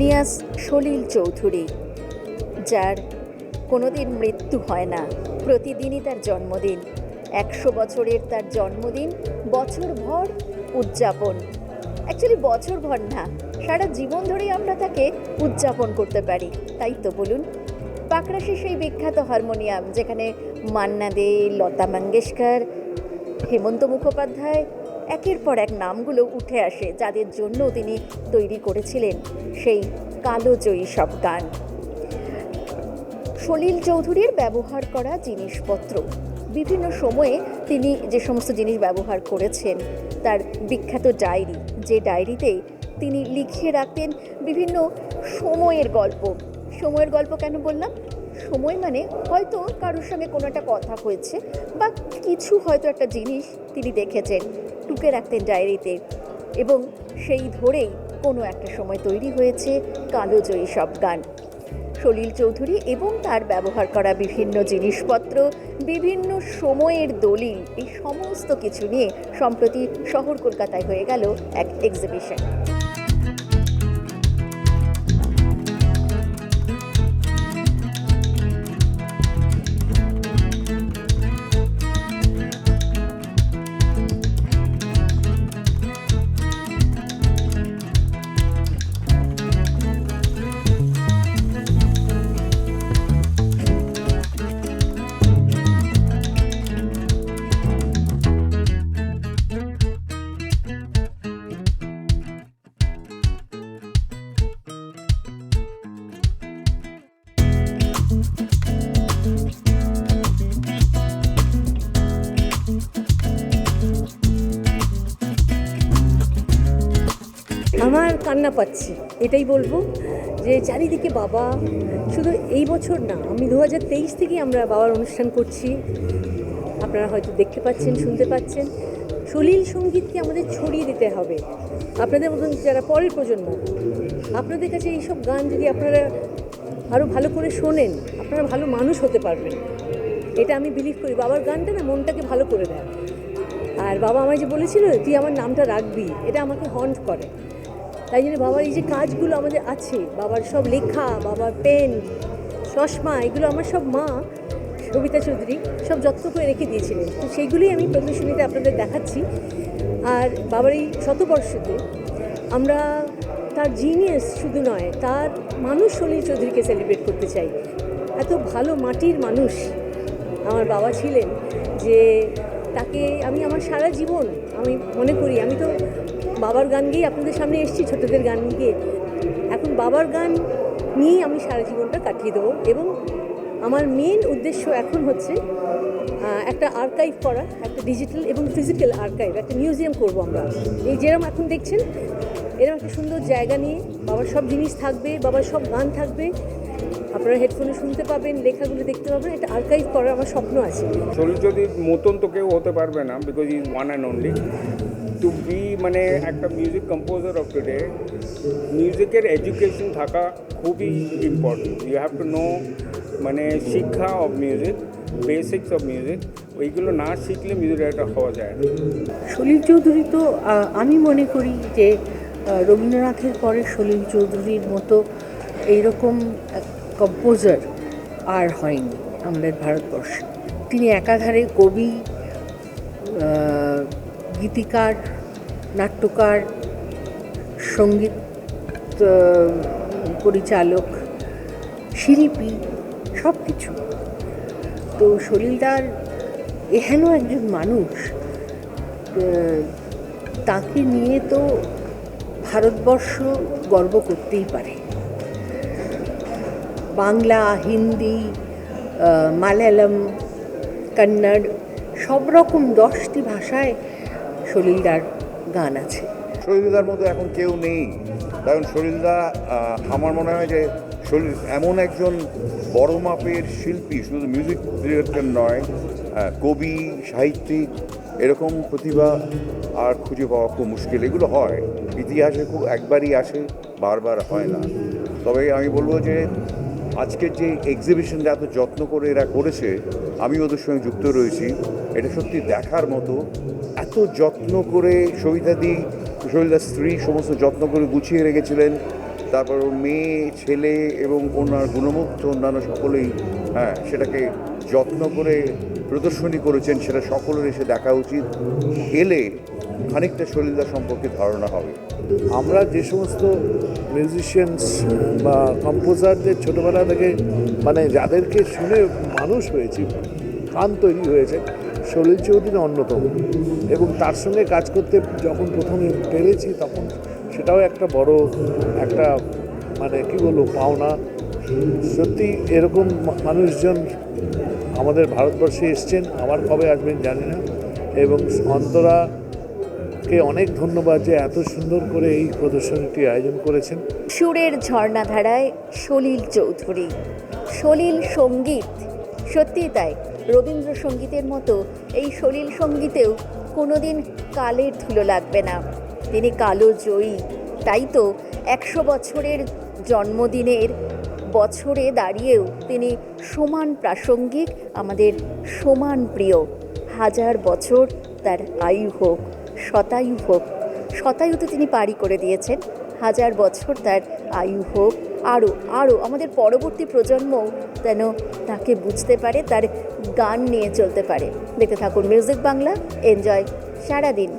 Genius Salil Chowdhury, যার কোনোদিন মৃত্যু হয় না। প্রতিদিনই তার জন্মদিন। একশো বছরের তার জন্মদিন বছরভর উদযাপন। অ্যাকচুয়ালি বছরভর না, সারা জীবন ধরেই আমরা তাকে উদযাপন করতে পারি। তাই তো বলুন, পাকড়াশি সেই বিখ্যাত হারমোনিয়াম যেখানে মান্না দে, লতা মঙ্গেশকর, হেমন্ত মুখোপাধ্যায় একের পর এক নামগুলো উঠে আসে যাদের জন্য তিনি তৈরি করেছিলেন সেই কালোজয়ী সব গান। সলিল চৌধুরীর ব্যবহার করা জিনিসপত্র। বিভিন্ন সময়ে তিনি যে সমস্ত জিনিস ব্যবহার করেছেন, তার বিখ্যাত ডায়েরি, যে ডায়েরিতে তিনি লিখিয়ে রাখতেন বিভিন্ন সময়ের গল্প। সময়ের গল্প কেন বললাম? সময় মানে হয়তো কারোর সঙ্গে কোনো একটা কথা হয়েছে বা কিছু হয়তো একটা জিনিস তিনি দেখেছেন, টুকে রাখতেন ডায়েরিতে এবং সেই ধরেই কোনো একটা সময় তৈরি হয়েছে কালোজয়ী সব গান। সলিল চৌধুরী এবং তার ব্যবহার করা বিভিন্ন জিনিসপত্র, বিভিন্ন সময়ের দলিল, এই সমস্ত কিছু নিয়ে সম্প্রতি শহর কলকাতায় হয়ে গেল এক এক্সিবিশন কান্না পাচ্ছি। এটাই বলব যে চারিদিকে বাবা, শুধু এই বছর না, আমি দু হাজার তেইশ থেকেই আমরা বাবার অনুষ্ঠান করছি। আপনারা হয়তো দেখতে পাচ্ছেন, শুনতে পাচ্ছেন। সলিল সঙ্গীতকে আমাদের ছড়িয়ে দিতে হবে। আপনাদের মতন যারা পরের প্রজন্ম, আপনাদের কাছে এইসব গান যদি আপনারা আরও ভালো করে শোনেন, আপনারা ভালো মানুষ হতে পারবেন। এটা আমি বিলিভ করি। বাবার গানটা না মনটাকে ভালো করে দেয়। আর বাবা আমায় যে বলেছিল, তুই আমার নামটা রাখবি। এটা আমাকে হন্ট করে। তাই জন্য বাবার এই যে কাজগুলো আমাদের আছে, বাবার সব লেখা, বাবার পেন, চশমা, এগুলো আমার সব মা, সবিতা চৌধুরী, সব যত্ন করে রেখে দিয়েছিলেন। তো সেইগুলোই আমি প্রদর্শনীতে আপনাদের দেখাচ্ছি। আর বাবার এই শতবর্ষতে আমরা তার জিনিয়াস শুধু নয়, তার মানুষ সলিল চৌধুরীকে সেলিব্রেট করতে চাই। এত ভালো মাটির মানুষ আমার বাবা ছিলেন যে তাকে আমি আমার সারা জীবন আমি মনে করি, আমি তো বাবার গান গেয়েই আপনাদের সামনে এসেছি, ছোটদের গান গিয়ে। এখন বাবার গান নিয়েই আমি সারা জীবনটা কাটিয়ে দেবো এবং আমার মেন উদ্দেশ্য এখন হচ্ছে একটা আর্কাইভ করা, একটা ডিজিটাল এবং ফিজিক্যাল আর্কাইভ একটা মিউজিয়াম করব আমরা। এই যেরকম এখন দেখছেন এরকম একটা সুন্দর জায়গা নিয়ে বাবার সব জিনিস থাকবে, বাবার সব গান থাকবে। আপনারা হেডফোনে শুনতে পাবেন, লেখাগুলো দেখতে পাবেন, এটা আর্কাইভ করার আমার স্বপ্ন আছে। শরীর যদি মতন তো কেউ হতে পারবে না because is one and only to be মানে একটা মিউজিক কম্পোজার অফ টুডে মিউজিকের এডুকেশন থাকা খুবই important you have to know মানে শিক্ষা of music basics of music ওইগুলো না শিখলে মিউজিক ডাইরেক্টর হওয়া যায় না। সলিল চৌধুরী তো আমি মনে করি যে রবীন্দ্রনাথের পরে সলিল চৌধুরীর মতো এইরকম কম্পোজার আর হয়নি আমাদের ভারতবর্ষে। তিনি একাধারে কবি গীতিকার, নাট্যকার, সংগীত পরিচালক, শিল্পী সব কিছু তো সলিলদার এহেন একজন মানুষ তাকে নিয়ে তো ভারতবর্ষ গর্ব করতেই পারে। বাংলা, হিন্দি মালায়ালাম, কন্নড় সব রকম দশটি ভাষায় সলিলদার গান আছে। শরীরদার মতো এখন কেউ নেই। কারণ আহ, আমার মনে হয় যে শরীর এমন একজন বড় মাপের শিল্পী শুধু মিউজিক ডিরেক্টর নয় কবি সাহিত্যিক এরকম প্রতিভা আর খুঁজে পাওয়া খুব মুশকিল। এগুলো হয়। ইতিহাসে খুব একবারই আসে বারবার হয় না। তবে আমি বলব যে আজকের যে এক্সিবিশনটা এত যত্ন করে এরা করেছে, আমি ওদের সঙ্গে যুক্ত রয়েছি। এটা সত্যি দেখার মতো এত যত্ন করে সবিতাদি শৈলদার স্ত্রী সমস্ত যত্ন করে গুছিয়ে রেখেছিলেন। তারপর মেয়ে, ছেলে এবং ওনার গুণমুগ্ধ অন্যান্য সকলেই হ্যাঁ সেটাকে যত্ন করে প্রদর্শনী করেছেন, সেটা সকলের এসে দেখা উচিত। এলে খানিকটা সলিলদা সম্পর্কে ধারণা হবে। আমরা যে সমস্ত মিউজিশিয়ানস বা কম্পোজারদের ছোটোবেলা থেকে মানে যাদেরকে শুনে মানুষ হয়েছি গান তৈরি হয়েছে, সলিল চৌধুরী অন্যতম। এবং তার সঙ্গে কাজ করতে যখন প্রথম পেরেছি তখন সেটাও একটা বড়, একটা মানে কি বলব, পাওনা। সত্যি এরকম মানুষজন আমাদের ভারতবর্ষে এসছেন, আবার কবে আসবেন জানি না। এবং অন্তরা কে অনেক ধন্যবাদ যে এত সুন্দর করে এই প্রদর্শনীটি আয়োজন করেছেন। সুরের ঝর্ণাধারায় সলিল চৌধুরী। সলিল সংগীত। সত্যি তাই, রবীন্দ্রসঙ্গীতের মতো এই সলিল সঙ্গীতেও কোনোদিন কালের ধুলো লাগবে না। তিনি কালো জয়ী। তাই তো একশো বছরের জন্মদিনের বছরে দাঁড়িয়েও তিনি সমান প্রাসঙ্গিক, আমাদের সমান প্রিয়। হাজার বছর তার আয়ু হোক। শতায়ু হোক। শতায়ুতে তিনি পারি করে দিয়েছেন। হাজার বছর তার আয়ু হোক। আরও আরও আমাদের পরবর্তী প্রজন্মও যেন তাকে বুঝতে পারে, তার গান নিয়ে চলতে পারে। দেখতে থাকুন মিউজিক বাংলা এনজয় সারাদিন।